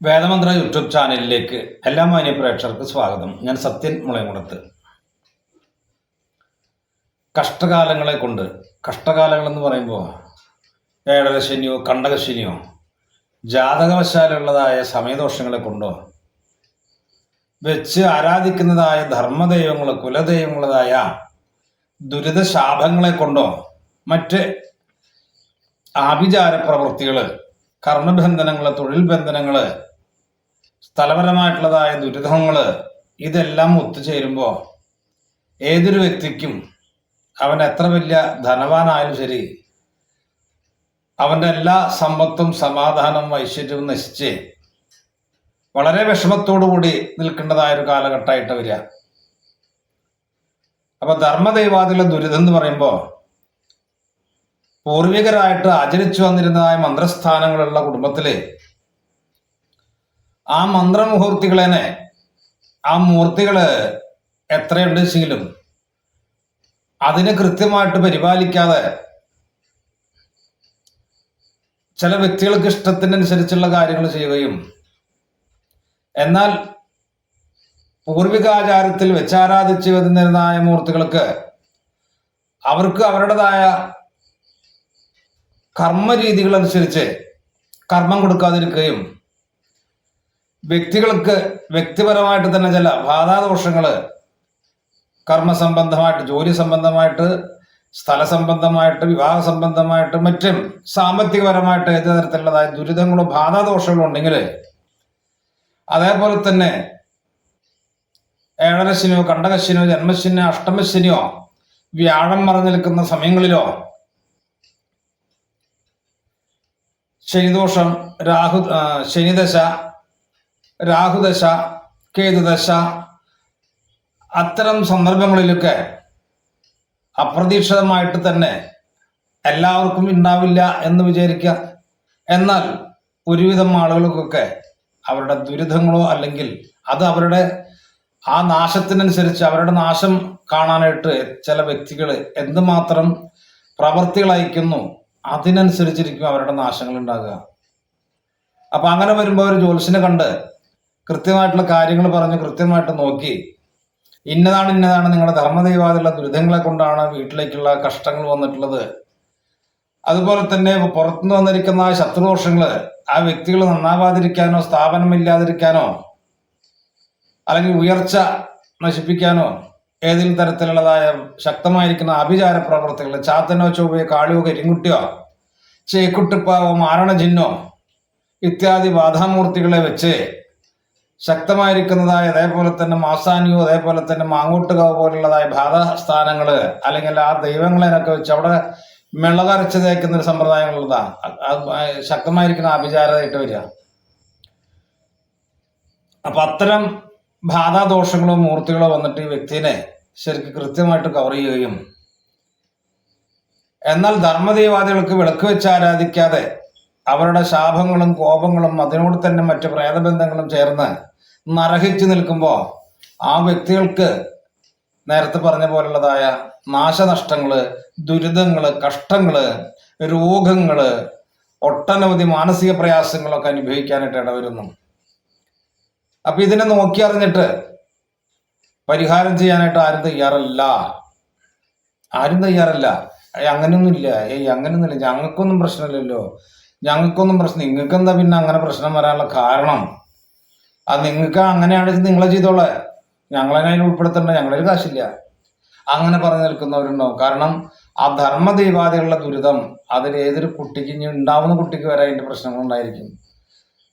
വേദമന്ത്ര YouTube ചാനലിലേക്ക് എല്ലാ മാന്യ പ്രേക്ഷകർക്ക് സ്വാഗതം. ഞാൻ സത്യൻ മുളയമുടത്ത് കഷ്ടകാലങ്ങളെ കൊണ്ട് കഷ്ടകാലങ്ങൾ എന്ന് പറയുമ്പോൾ ഏഴരശനിയോ കണ്ടകശനിയോ ജാതകവശാലുള്ളതായ സമയദോഷങ്ങളെ കൊണ്ടോ വെച്ച് ആരാധിക്കുന്നതായ ധർമ്മദൈവങ്ങൾ കുലദൈവങ്ങളതായ ദുരിതശാപങ്ങളെ കൊണ്ടോ മറ്റ് ആഭിചാര പ്രവൃത്തികൾ കർമ്മബന്ധനങ്ങൾ തൊഴിൽ ബന്ധനങ്ങൾ സ്ഥലപരമായിട്ടുള്ളതായ ദുരിതങ്ങൾ ഇതെല്ലാം ഒത്തുചേരുമ്പോൾ ഏതൊരു വ്യക്തിക്കും അവൻ എത്ര വലിയ ധനവാനായാലും ശരി അവന്റെ എല്ലാ സമ്പത്തും സമാധാനവും ഐശ്വര്യവും നശിച്ച് വളരെ കൂടി നിൽക്കേണ്ടതായ ഒരു കാലഘട്ടമായിട്ട് വരിക. അപ്പൊ ധർമ്മദൈവാദിലെ ദുരിതം എന്ന് പറയുമ്പോൾ പൂർവികരായിട്ട് ആചരിച്ചു വന്നിരുന്നതായ മന്ത്രസ്ഥാനങ്ങളുള്ള കുടുംബത്തിൽ ആ മന്ത്രമുഹൂർത്തികളെന്നെ ആ എത്രയുണ്ട് വെച്ചെങ്കിലും അതിനെ കൃത്യമായിട്ട് പരിപാലിക്കാതെ ചില വ്യക്തികൾക്ക് ഇഷ്ടത്തിനനുസരിച്ചുള്ള കാര്യങ്ങൾ ചെയ്യുകയും എന്നാൽ പൂർവികാചാരത്തിൽ വെച്ചാരാധിച്ചു വരുന്നതായ മൂർത്തികൾക്ക് അവർക്ക് അവരുടേതായ കർമ്മരീതികൾ അനുസരിച്ച് കർമ്മം കൊടുക്കാതിരിക്കുകയും വ്യക്തികൾക്ക് വ്യക്തിപരമായിട്ട് തന്നെ ചില ബാധാദോഷങ്ങൾ കർമ്മസംബന്ധമായിട്ട് ജോലി സംബന്ധമായിട്ട് സ്ഥല സംബന്ധമായിട്ട് വിവാഹ സംബന്ധമായിട്ട് മറ്റും സാമ്പത്തികപരമായിട്ട് ഏത് തരത്തിലുള്ളതായ ദുരിതങ്ങളോ ബാധാദോഷങ്ങളോ ഉണ്ടെങ്കിൽ അതേപോലെ തന്നെ ഏഴരശനിയോ കണ്ടകശനിയോ ജന്മശനിയോ അഷ്ടമശനിയോ വ്യാഴം മറഞ്ഞു നിൽക്കുന്ന സമയങ്ങളിലോ ശനിദോഷം രാഹു ശനിദശ രാഹുദശ കേതുദശ അത്തരം സന്ദർഭങ്ങളിലൊക്കെ അപ്രതീക്ഷിതമായിട്ട് തന്നെ എല്ലാവർക്കും ഉണ്ടാവില്ല എന്ന് വിചാരിക്കുക എന്നാൽ ഒരുവിധം ആളുകൾക്കൊക്കെ അവരുടെ ദുരിതങ്ങളോ അല്ലെങ്കിൽ അത് അവരുടെ ആ നാശത്തിനനുസരിച്ച് അവരുടെ നാശം കാണാനായിട്ട് ചില വ്യക്തികൾ എന്തുമാത്രം പ്രവർത്തികൾ അയക്കുന്നു അതിനനുസരിച്ചിരിക്കും അവരുടെ നാശങ്ങൾ ഉണ്ടാകുക. അപ്പൊ അങ്ങനെ വരുമ്പോൾ ഒരു ജ്യോത്സ്യനെ കണ്ട് കൃത്യമായിട്ടുള്ള കാര്യങ്ങൾ പറഞ്ഞ് കൃത്യമായിട്ട് നോക്കി. ഇന്നതാണ് ഇന്നതാണ് നിങ്ങളുടെ ധർമ്മദൈവാദിയുള്ള ദുരിതങ്ങളെ കൊണ്ടാണ് വീട്ടിലേക്കുള്ള കഷ്ടങ്ങൾ വന്നിട്ടുള്ളത്. അതുപോലെ തന്നെ പുറത്തുനിന്ന് വന്നിരിക്കുന്ന ആ ശത്രുദോഷങ്ങൾ ആ വ്യക്തികൾ നന്നാവാതിരിക്കാനോ സ്ഥാപനമില്ലാതിരിക്കാനോ അല്ലെങ്കിൽ ഉയർച്ച നശിപ്പിക്കാനോ ഏതെങ്കിലും തരത്തിലുള്ളതായ ശക്തമായിരിക്കുന്ന അഭിചാര പ്രവർത്തികൾ ചാത്തനോ ചൊവ്വയോ കാളിയോ കരിങ്കുട്ടിയോ ചേക്കുട്ടിപ്പാവോ മാരണജിന്നോ ഇത്യാദി ബാധാമൂർത്തികളെ വെച്ച് ശക്തമായിരിക്കുന്നതായ അതേപോലെ തന്നെ മാസാനിയോ അതേപോലെ തന്നെ മാങ്ങോട്ടുകാവ് പോലുള്ളതായ ബാധസ്ഥാനങ്ങൾ അല്ലെങ്കിൽ ആ ദൈവങ്ങളെയൊക്കെ വെച്ച് അവിടെ മിളകരച്ച് തേക്കുന്ന ഒരു സമ്പ്രദായങ്ങളുള്ളതാ. ശക്തമായിരിക്കുന്ന അഭിചാരമായിട്ട് വരിക. അപ്പൊ അത്തരം ബാധാദോഷങ്ങളോ മൂർത്തികളോ വന്നിട്ട് ഈ വ്യക്തിനെ ശരിക്കും കൃത്യമായിട്ട് കവർ ചെയ്യുകയും എന്നാൽ ധർമ്മദേവാദികൾക്ക് വിളക്ക് വെച്ച് ആരാധിക്കാതെ അവരുടെ ശാപങ്ങളും കോപങ്ങളും അതിനോട് തന്നെ മറ്റു പ്രേതബന്ധങ്ങളും ചേർന്ന് നരഹിച്ചു നിൽക്കുമ്പോൾ ആ വ്യക്തികൾക്ക് നേരത്തെ പറഞ്ഞ പോലുള്ളതായ നാശനഷ്ടങ്ങൾ ദുരിതങ്ങൾ കഷ്ടങ്ങൾ രോഗങ്ങൾ ഒട്ടനവധി മാനസിക പ്രയാസങ്ങളൊക്കെ അനുഭവിക്കാനായിട്ട് ഇടവരുന്നു. അപ്പൊ ഇതിനെ നോക്കി അറിഞ്ഞിട്ട് പരിഹാരം ചെയ്യാനായിട്ട് ആരും തയ്യാറല്ല. ആരും തയ്യാറല്ല. അങ്ങനെയൊന്നുമില്ല. ഏയ് അങ്ങനെയൊന്നുമില്ല. ഞങ്ങൾക്കൊന്നും പ്രശ്നമില്ലല്ലോ. ഞങ്ങൾക്കൊന്നും പ്രശ്നം നിങ്ങൾക്ക് എന്താ പിന്നെ അങ്ങനെ പ്രശ്നം വരാനുള്ള കാരണം? ആ നിങ്ങൾക്ക് അങ്ങനെയാണെങ്കിൽ നിങ്ങളെ ചെയ്തോളെ. ഞങ്ങളെങ്ങനെ അതിൽ ഞങ്ങളൊരു കാശില്ല. അങ്ങനെ പറഞ്ഞു നിൽക്കുന്നവരുണ്ടാവും കാരണം ആ ധർമ്മ ദൈവാദികളുടെ ദുരിതം അതിൽ ഏതൊരു കുട്ടിക്ക് ഇനി ഉണ്ടാവുന്ന കുട്ടിക്ക് വരെ അതിന്റെ പ്രശ്നങ്ങൾ ഉണ്ടായിരിക്കും.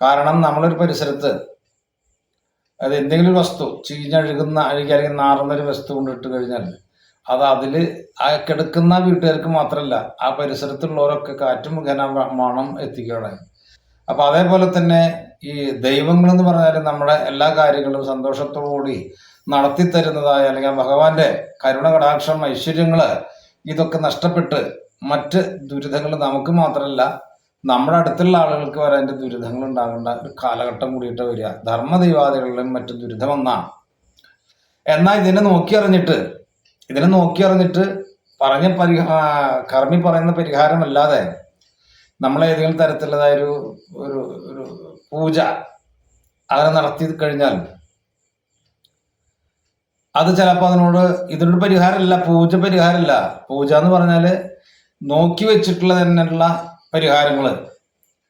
കാരണം നമ്മളൊരു പരിസരത്ത് അത് എന്തെങ്കിലും വസ്തു ചീഞ്ഞഴുകുന്ന അഴുകി അല്ലെങ്കിൽ നാറുന്നൊരു വസ്തു കൊണ്ടിട്ട് കഴിഞ്ഞാൽ അത് അതിൽ ആ കിടക്കുന്ന വീട്ടുകാർക്ക് മാത്രമല്ല ആ പരിസരത്തുള്ളവരൊക്കെ കാറ്റ് മുഖേന മണം എത്തിക്കുകയാണ്. അപ്പൊ അതേപോലെ തന്നെ ഈ ദൈവങ്ങൾ എന്ന് പറഞ്ഞാൽ നമ്മുടെ എല്ലാ കാര്യങ്ങളും സന്തോഷത്തോടുകൂടി നടത്തി തരുന്നതായ അല്ലെങ്കിൽ ഭഗവാന്റെ കരുണ കടാക്ഷം ഐശ്വര്യങ്ങൾ ഇതൊക്കെ നഷ്ടപ്പെട്ട് മറ്റ് ദുരിതങ്ങൾ നമുക്ക് മാത്രമല്ല നമ്മുടെ അടുത്തുള്ള ആളുകൾക്ക് വരെ അതിന്റെ ദുരിതങ്ങൾ ഉണ്ടാകേണ്ട ഒരു കാലഘട്ടം കൂടിയിട്ട് വരിക. ധർമ്മദൈവാദികളിലും മറ്റു ദുരിതമെന്നാണ് എന്നാൽ ഇതിനെ നോക്കി അറിഞ്ഞിട്ട് ഇതിനെ നോക്കി അറിഞ്ഞിട്ട് പറഞ്ഞ പരിഹാ കർമ്മി പറയുന്ന പരിഹാരമല്ലാതെ നമ്മൾ ഏതെങ്കിലും തരത്തിലുള്ളതായ ഒരു ഒരു ഒരു പൂജ അങ്ങനെ നടത്തി കഴിഞ്ഞാൽ അത് ചിലപ്പോൾ അതിനോട് ഇതിനൊരു പരിഹാരമല്ല പൂജ പരിഹാരമല്ല. പൂജ എന്ന് പറഞ്ഞാൽ നോക്കി വെച്ചിട്ടുള്ള തന്നെയുള്ള പരിഹാരങ്ങൾ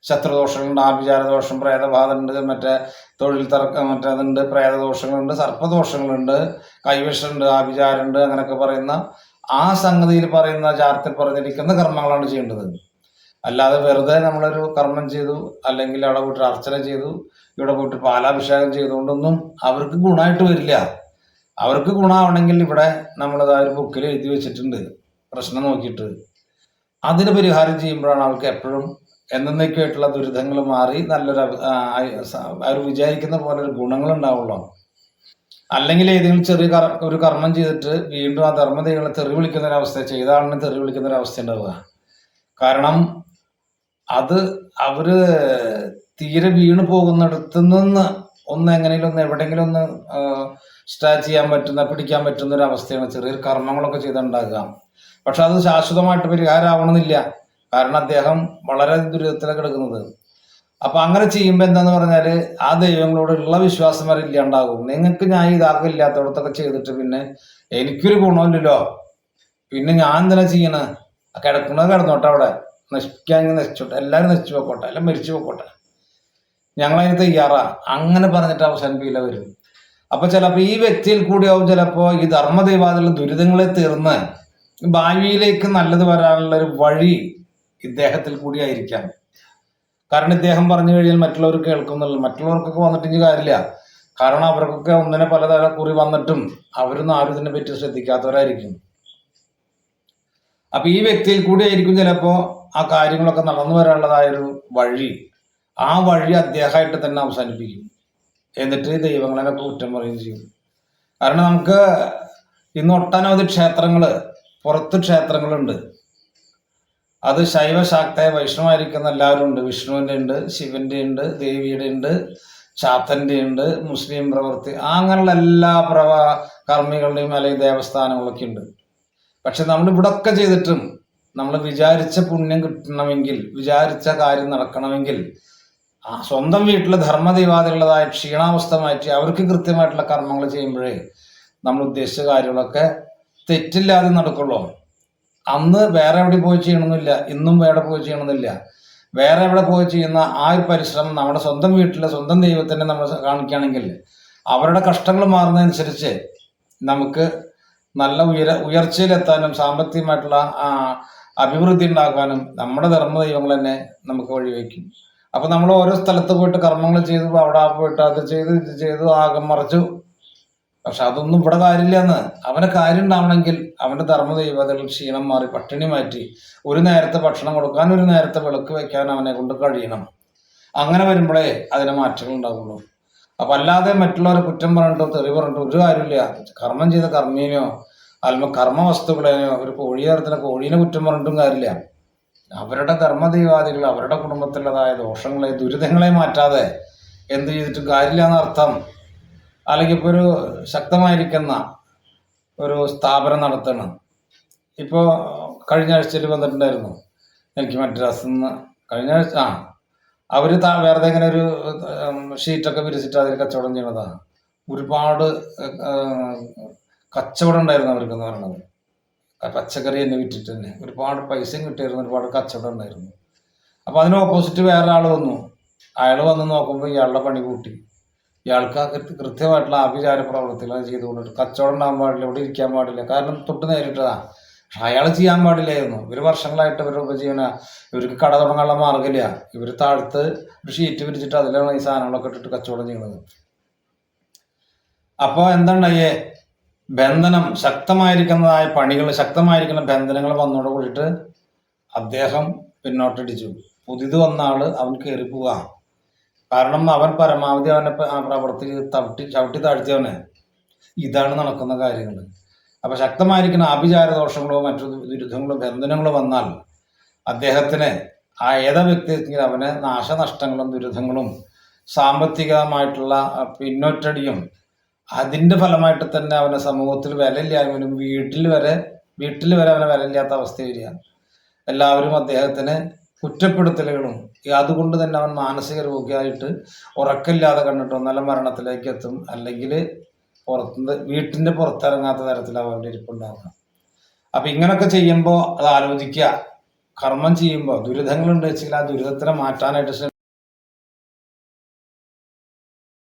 ശത്രുദോഷങ്ങളുണ്ട് ആഭിചാരദോഷം പ്രേതബാധയുണ്ട് മറ്റേ തൊഴിൽ തർക്കം മറ്റേതുണ്ട് പ്രേതദോഷങ്ങളുണ്ട് സർപ്പദോഷങ്ങളുണ്ട് കൈവിഷമുണ്ട് ആഭിചാരമുണ്ട് അങ്ങനെയൊക്കെ പറയുന്ന ആ സംഗതിയിൽ പറയുന്ന ചാർത്തിൽ പറഞ്ഞിരിക്കുന്ന കർമ്മങ്ങളാണ് ചെയ്യേണ്ടത്. അല്ലാതെ വെറുതെ നമ്മളൊരു കർമ്മം ചെയ്തു അല്ലെങ്കിൽ അവിടെ പോയിട്ട് അർച്ചന ചെയ്തു ഇവിടെ പോയിട്ട് പാലാഭിഷേകം ചെയ്തുകൊണ്ടൊന്നും അവർക്ക് ഗുണമായിട്ട് വരില്ല. അവർക്ക് ഗുണമാവണമെങ്കിൽ ഇവിടെ നമ്മളത് ആ ഒരു ബുക്കിൽ എഴുതി വെച്ചിട്ടുണ്ട് പ്രശ്നം നോക്കിയിട്ട്. അതിന് പരിഹാരം ചെയ്യുമ്പോഴാണ് അവർക്ക് എപ്പോഴും എന്നേക്കുമായിട്ടുള്ള ദുരിതങ്ങൾ മാറി നല്ലൊരു അവർ വിചാരിക്കുന്ന പോലെ ഒരു ഗുണങ്ങൾ ഉണ്ടാവുള്ളൂ അല്ലെങ്കിൽ ഏതെങ്കിലും ചെറിയ ഒരു കർമ്മം ചെയ്തിട്ട് വീണ്ടും ആ ധർമ്മദൈവങ്ങളെ തെറി വിളിക്കുന്ന ഒരവസ്ഥ ചെയ്ത തെറി വിളിക്കുന്ന ഒരവസ്ഥ ഉണ്ടാവുക. കാരണം അത് അവർ തീരെ വീണ് പോകുന്നിടത്ത് നിന്ന് ഒന്ന് എങ്ങനെയും ഒന്ന് എവിടെയെങ്കിലും ഒന്ന് സ്റ്റാച്ച് ചെയ്യാൻ പറ്റുന്ന പിടിക്കാൻ പറ്റുന്ന ഒരു അവസ്ഥയാണ് ചെറിയൊരു കർമ്മങ്ങളൊക്കെ ചെയ്തുണ്ടാകുക. പക്ഷെ അത് ശാശ്വതമായിട്ട് പരിഹാരമാവണമെന്നില്ല. കാരണം അദ്ദേഹം വളരെ ദുരിതത്തിലാണ് കിടക്കുന്നത്. അപ്പൊ അങ്ങനെ ചെയ്യുമ്പോൾ എന്താന്ന് പറഞ്ഞാൽ ആ ദൈവങ്ങളോടുള്ള വിശ്വാസം വരെ ഇല്ലാണ്ടാകും. നിങ്ങൾക്ക് ഞാൻ ഇതാക്കില്ലാത്തടത്തൊക്കെ ചെയ്തിട്ട് പിന്നെ എനിക്കൊരു ഗുണമില്ലല്ലോ പിന്നെ ഞാൻ എന്തിനാ ചെയ്യണ? കിടക്കുന്നത് കിടന്നോട്ടെ അവിടെ. നശിക്കാൻ നശിച്ചോട്ടെ. എല്ലാവരും നശിച്ചു പോക്കോട്ടെ. എല്ലാം മരിച്ചു പോക്കോട്ടെ. ഞങ്ങളതിന് തയ്യാറാ. അങ്ങനെ പറഞ്ഞിട്ട് അവസാനിപ്പിക്കില്ല വരും അപ്പൊ ചിലപ്പോ ഈ വ്യക്തിയിൽ കൂടിയാവും ചിലപ്പോ ഈ ധർമ്മദൈവാദികളുടെ ദുരിതങ്ങളെ തീർന്ന് ഭാവിയിലേക്ക് നല്ലത് വരാനുള്ള ഒരു വഴി ഇദ്ദേഹത്തിൽ കൂടിയായിരിക്കാം കാരണം ഇദ്ദേഹം പറഞ്ഞു കഴിഞ്ഞാൽ മറ്റുള്ളവർ കേൾക്കുന്നുള്ളൂ. മറ്റുള്ളവർക്കൊക്കെ വന്നിട്ട് കാര്യമില്ല. കാരണം അവർക്കൊക്കെ ഒന്നിനെ പലതര കുറി വന്നിട്ടും അവരൊന്നും ആരും ഇതിനെ പറ്റി ശ്രദ്ധിക്കാത്തവരായിരിക്കും. അപ്പൊ ഈ വ്യക്തിയിൽ കൂടി ആയിരിക്കും ചിലപ്പോ ആ കാര്യങ്ങളൊക്കെ നടന്നു വരാനുള്ളതായൊരു വഴി. ആ വഴി അദ്ദേഹമായിട്ട് തന്നെ അവസാനിപ്പിക്കും. എന്നിട്ട് ദൈവങ്ങളെ കുറ്റം പറയുകയും ചെയ്യും. കാരണം നമുക്ക് ഇന്ന് ഒട്ടനവധി ക്ഷേത്രങ്ങൾ പുറത്ത് ക്ഷേത്രങ്ങളുണ്ട്. അത് ശൈവ ശാക്തയ വൈഷ്ണവായിരിക്കുന്ന എല്ലാവരും ഉണ്ട്. വിഷ്ണുവിന്റെ ഉണ്ട് ശിവന്റെ ഉണ്ട് ദേവിയുടെ ഉണ്ട് ചാത്തന്റെ ഉണ്ട് മുസ്ലിം പ്രവൃത്തി അങ്ങനെയുള്ള എല്ലാ പ്രവ കർമ്മികളുടെയും അല്ലെങ്കിൽ ദേവസ്ഥാനങ്ങളൊക്കെ ഉണ്ട്. പക്ഷെ നമ്മൾ ഇവിടൊക്കെ ചെയ്തിട്ടും നമ്മൾ വിചാരിച്ച പുണ്യം കിട്ടണമെങ്കിൽ വിചാരിച്ച കാര്യം നടക്കണമെങ്കിൽ സ്വന്തം വീട്ടിലെ ധർമ്മദൈവാദികളതായ ക്ഷീണാവസ്ഥ മാറ്റി അവർക്ക് കൃത്യമായിട്ടുള്ള കർമ്മങ്ങൾ ചെയ്യുമ്പോഴേ നമ്മൾ ഉദ്ദേശിച്ച കാര്യങ്ങളൊക്കെ തെറ്റില്ലാതെ നടക്കുള്ളൂ. അന്ന് വേറെ എവിടെ പോയി ചെയ്യണമെന്നില്ല ഇന്നും വേറെ പോയി ചെയ്യണമെന്നില്ല. വേറെ എവിടെ പോയി ചെയ്യുന്ന ആ ഒരു പരിശ്രമം നമ്മുടെ സ്വന്തം വീട്ടിലെ സ്വന്തം ദൈവത്തിനെ നമ്മൾ കാണിക്കുകയാണെങ്കിൽ അവരുടെ കഷ്ടങ്ങൾ മാറുന്നതനുസരിച്ച് നമുക്ക് നല്ല ഉയര ഉയർച്ചയിലെത്താനും സാമ്പത്തികമായിട്ടുള്ള അഭിവൃദ്ധി ഉണ്ടാക്കാനും നമ്മുടെ ധർമ്മ ദൈവങ്ങൾ തന്നെ നമുക്ക് വഴിവെക്കും. അപ്പൊ നമ്മൾ ഓരോ സ്ഥലത്ത് പോയിട്ട് കർമ്മങ്ങൾ ചെയ്തു അവിടെ പോയിട്ട് അത് ചെയ്തു ഇത് ചെയ്തു ആകം മറിച്ചു പക്ഷെ അതൊന്നും ഇവിടെ കാര്യമില്ലെന്ന്. അവന് കാര്യം ഉണ്ടാവണമെങ്കിൽ അവന്റെ ധർമ്മ ക്ഷീണം മാറി പട്ടിണി മാറ്റി ഒരു നേരത്തെ ഭക്ഷണം കൊടുക്കാൻ ഒരു നേരത്തെ വിളക്ക് വെക്കാൻ അവനെ കൊണ്ട് കഴിയണം. അങ്ങനെ വരുമ്പോഴേ അതിന് മാറ്റങ്ങൾ ഉണ്ടാവുള്ളൂ. അപ്പൊ അല്ലാതെ മറ്റുള്ളവരെ കുറ്റം പറഞ്ഞിട്ടോ തെറി പറഞ്ഞിട്ടോ ഒരു കാര്യമില്ല. കർമ്മം ചെയ്ത കർമ്മീനെയോ അല്ല കർമ്മ വസ്തുക്കളെയോ ഒരു കോഴി ചേർത്തിന് കോഴീനെ കുറ്റം പറഞ്ഞിട്ടും കാര്യമില്ല. അവരുടെ ധർമ്മദൈവാദികൾ അവരുടെ കുടുംബത്തിലുള്ളതായ ദോഷങ്ങളെ ദുരിതങ്ങളെ മാറ്റാതെ എന്ത് ചെയ്തിട്ടും കാര്യമില്ല എന്നർത്ഥം അല്ലെങ്കിൽ ഇപ്പോൾ ഒരു ശക്തമായിരിക്കുന്ന ഒരു സ്ഥാപനം നടത്തണം. ഇപ്പോൾ കഴിഞ്ഞ ആഴ്ചയിൽ വന്നിട്ടുണ്ടായിരുന്നു. എനിക്ക് മദ്രാസിൽ നിന്ന് കഴിഞ്ഞ ആഴ്ച ആ അവർ താ വേറെ ഇങ്ങനെ ഒരു ഷീറ്റൊക്കെ വിരിച്ചിട്ട് അതിൽ കച്ചവടം ചെയ്യണതാണ് ഒരുപാട് കച്ചവടം ഉണ്ടായിരുന്നു അവർക്ക് എന്ന് പറയുന്നത് പച്ചക്കറി തന്നെ വിറ്റിട്ട് തന്നെ. ഒരുപാട് പൈസയും കിട്ടിയിരുന്നു ഒരുപാട് കച്ചവടം ഉണ്ടായിരുന്നു. അപ്പോൾ അതിന് ഓപ്പോസിറ്റ് വേറെ ആൾ വന്നു. അയാൾ വന്ന് നോക്കുമ്പോൾ ഇയാളുടെ പണി കൂട്ടി ഇയാൾക്ക് കൃത്യമായിട്ടുള്ള ആഭിചാര പ്രവർത്തികൾ ചെയ്തുകൊണ്ടിട്ട് കച്ചവടം ഉണ്ടാകാൻ പാടില്ല ഇവിടെ ഇരിക്കാൻ പാടില്ല. കാരണം തൊട്ട് നേരിട്ടതാണ് പക്ഷെ അയാൾ ചെയ്യാൻ പാടില്ലായിരുന്നു. ഇവർ വർഷങ്ങളായിട്ട് ഇവരുടെ ഉപജീവന ഇവർക്ക് കട തുടങ്ങാനുള്ള മാർഗമില്ല. ഇവർ താഴ്ത്ത് ഒരു ഷീറ്റ് വിരിച്ചിട്ട് അതിലാണ് ഈ സാധനങ്ങളൊക്കെ ഇട്ടിട്ട് കച്ചവടം ചെയ്യുന്നത് അപ്പോൾ എന്തുണ്ടായേ ബന്ധനം? ശക്തമായിരിക്കുന്നതായ പണികൾ ശക്തമായിരിക്കുന്ന ബന്ധനങ്ങൾ വന്നതോട് കൂടിയിട്ട് അദ്ദേഹം പിന്നോട്ടടിച്ചു. പുതിയത് വന്ന ആൾ അവൻ കയറി പോവാ. കാരണം അവൻ പരമാവധി അവനെ പ്രവർത്തി തവിട്ടി ചവിട്ടി താഴ്ത്തിയവനെ. ഇതാണ് നടക്കുന്ന കാര്യങ്ങൾ. അപ്പൊ ശക്തമായിരിക്കുന്ന ആഭിചാര ദോഷങ്ങളോ മറ്റു ദുരിതങ്ങളോ ബന്ധനങ്ങളോ വന്നാൽ അദ്ദേഹത്തിന് ആ ഏതാ വ്യക്തി അവന് നാശനഷ്ടങ്ങളും ദുരിതങ്ങളും സാമ്പത്തികമായിട്ടുള്ള പിന്നൊറ്റടിയും അതിന്റെ ഫലമായിട്ട് തന്നെ അവന് സമൂഹത്തിൽ വിലയില്ലായ്മയും വീട്ടിൽ വരെ വീട്ടിൽ വരെ അവനെ വിലയില്ലാത്ത അവസ്ഥ വരിക. എല്ലാവരും അദ്ദേഹത്തിന് കുറ്റപ്പെടുത്തലുകളും അതുകൊണ്ട് തന്നെ അവൻ മാനസിക രോഗിയായിട്ട് ഉറക്കമില്ലാതെ കണ്ടിട്ട് ഒന്നല്ല മരണത്തിലേക്ക് എത്തും അല്ലെങ്കിൽ പുറത്തുനിന്ന് വീട്ടിന്റെ പുറത്തിറങ്ങാത്ത തരത്തിൽ അവന്റെ ഇരിപ്പുണ്ടാവുക. അപ്പം ഇങ്ങനൊക്കെ ചെയ്യുമ്പോൾ അത് ആലോചിക്കുക. കർമ്മം ചെയ്യുമ്പോൾ ദുരിതങ്ങൾ ഉണ്ടെങ്കിൽ ആ ദുരിതത്തിനെ മാറ്റാനായിട്ട്